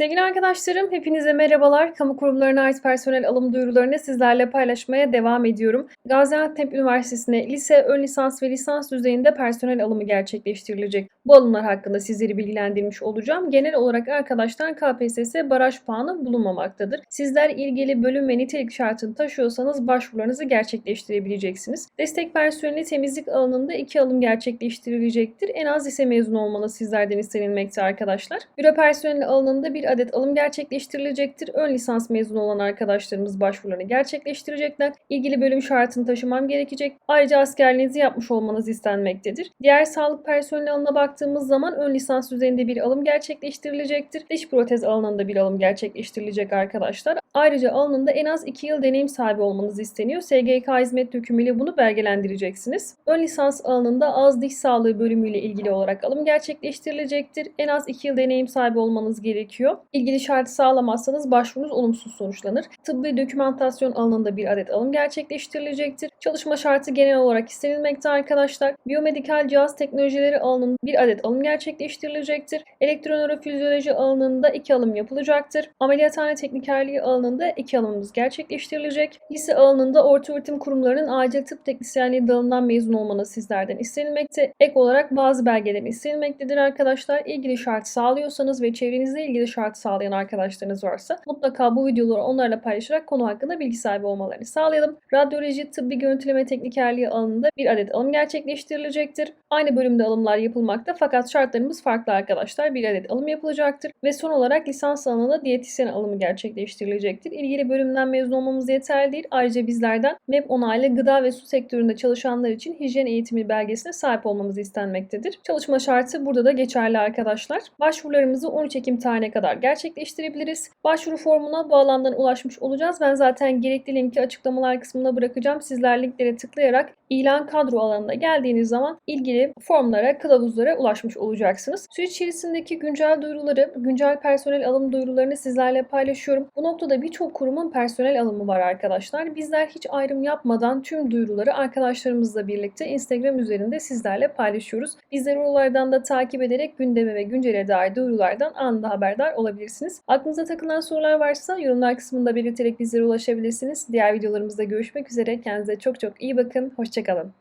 Sevgili arkadaşlarım, hepinize merhabalar. Kamu kurumlarına ait personel alım duyurularını sizlerle paylaşmaya devam ediyorum. Gaziantep Üniversitesi'ne lise, ön lisans ve lisans düzeyinde personel alımı gerçekleştirilecek. Bu alımlar hakkında sizleri bilgilendirmiş olacağım. Genel olarak arkadaşlar KPSS baraj puanı bulunmamaktadır. Sizler ilgili bölüm ve nitelik şartını taşıyorsanız başvurularınızı gerçekleştirebileceksiniz. Destek personeli temizlik alanında iki alım gerçekleştirilecektir. En az lise mezunu olmanız sizlerden istenilmekte arkadaşlar. Büro personeli alanında bir adet alım gerçekleştirilecektir. Ön lisans mezunu olan arkadaşlarımız başvurularını gerçekleştirecekler. İlgili bölüm şartını taşımam gerekecek. Ayrıca askerliğinizi yapmış olmanız istenmektedir. Diğer sağlık personeli alanına baktığımız zaman ön lisans düzeyinde bir alım gerçekleştirilecektir. Diş protez alanında bir alım gerçekleştirilecek arkadaşlar. Ayrıca alanında en az 2 yıl deneyim sahibi olmanız isteniyor. SGK hizmet dökümüyle bunu belgelendireceksiniz. Ön lisans alanında ağız diş sağlığı bölümüyle ilgili olarak alım gerçekleştirilecektir. En az 2 yıl deneyim sahibi olmanız gerekiyor. İlgili şartı sağlamazsanız başvurunuz olumsuz sonuçlanır. Tıbbi dokümantasyon alanında bir adet alım gerçekleştirilecektir. Çalışma şartı genel olarak istenilmekte arkadaşlar. Biyomedikal cihaz teknolojileri alanında bir adet alım gerçekleştirilecektir. Elektronörofizyoloji alanında iki alım yapılacaktır. Ameliyathane teknikerliği alanında iki alımımız gerçekleştirilecek. Lise alanında orta öğretim kurumlarının acil tıp teknisyenliği dalından mezun olmanız sizlerden istenilmekte. Ek olarak bazı belgelerin istenilmektedir arkadaşlar. İlgili şartı sağlıyorsanız ve çevrenizde ilgili şartı sağlayan arkadaşlarınız varsa mutlaka bu videoları onlarla paylaşarak konu hakkında bilgi sahibi olmalarını sağlayalım. Radyoloji, tıbbi görüntüleme teknikerliği alanında bir adet alım gerçekleştirilecektir. Aynı bölümde alımlar yapılmakta fakat şartlarımız farklı arkadaşlar. Bir adet alım yapılacaktır. Ve son olarak lisans alanında diyetisyen alımı gerçekleştirilecektir. İlgili bölümden mezun olmamız yeterli değil. Ayrıca bizlerden MEP onaylı gıda ve su sektöründe çalışanlar için hijyen eğitimi belgesine sahip olmamız istenmektedir. Çalışma şartı burada da geçerli arkadaşlar. Başvurularımızı 13 Ekim tarihine kadar gerçekleştirebiliriz. Başvuru formuna bu alandan ulaşmış olacağız. Ben zaten gerekli linki açıklamalar kısmına bırakacağım. Sizler linklere tıklayarak ilan kadro alanına geldiğiniz zaman ilgili formlara, kılavuzlara ulaşmış olacaksınız. Süreç içerisindeki güncel duyuruları, güncel personel alım duyurularını sizlerle paylaşıyorum. Bu noktada birçok kurumun personel alımı var arkadaşlar. Bizler hiç ayrım yapmadan tüm duyuruları arkadaşlarımızla birlikte Instagram üzerinde sizlerle paylaşıyoruz. Bizleri oralardan da takip ederek gündeme ve güncele dair duyurulardan anında haberdar olabilirsiniz. Aklınıza takılan sorular varsa yorumlar kısmında belirterek bizlere ulaşabilirsiniz. Diğer videolarımızda görüşmek üzere. Kendinize çok çok iyi bakın. Hoşçakalın.